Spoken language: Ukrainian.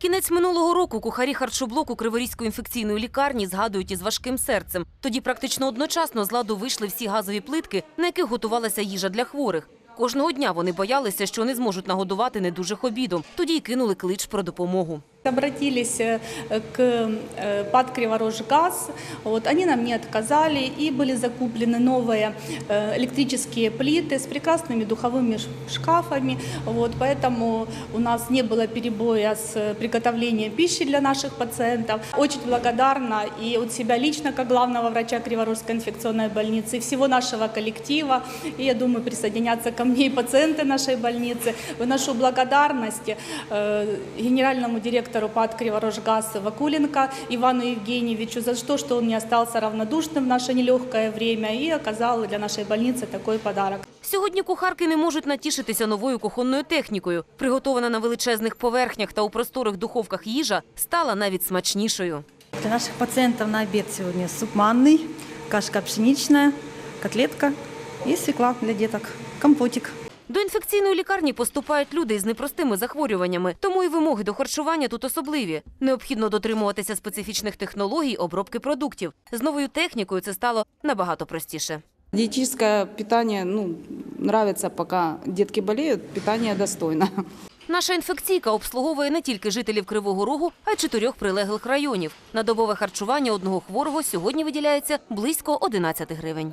Кінець минулого року кухарі харчоблоку Криворізької інфекційної лікарні згадують із важким серцем. Тоді практично одночасно з ладу вийшли всі газові плитки, на яких готувалася їжа для хворих. Кожного дня вони боялися, що не зможуть нагодувати недужих обідом. Тоді й кинули клич про допомогу. Обратились э, к э, ПАД «Криворожгаз». Вот, они нам не отказали и были закуплены новые э, электрические плиты с прекрасными духовыми шкафами. Вот, поэтому у нас не было перебоя с приготовлением пищи для наших пациентов. Очень благодарна и от себя лично, как главного врача Криворожской инфекционной больницы, и всего нашего коллектива. И я думаю, присоединятся ко мне и пациенты нашей больницы. Выношу благодарность генеральному директору ПАД «Криворожгаз» Вакуленко Ивану Евгеньевичу за то, что он не остался равнодушным в наше нелегкое время и оказал для нашей больницы такой подарок. Сьогодні кухарки не можуть натішитися новою кухонною технікою. Приготована на величезних поверхнях та у просторих духовках їжа стала навіть смачнішою. Для наших пациентов на обед сегодня суп манный, кашка пшеничная, котлетка и свекла для деток, компотик. До інфекційної лікарні поступають люди із непростими захворюваннями, тому і вимоги до харчування тут особливі. Необхідно дотримуватися специфічних технологій обробки продуктів. З новою технікою це стало набагато простіше. Диетическое питание, ну, нравится, пока детки болеют, питание достойно. Наша інфекційка обслуговує не тільки жителів Кривого Рогу, а й чотирьох прилеглих районів. На добове харчування одного хворого сьогодні виділяється близько 11 гривень.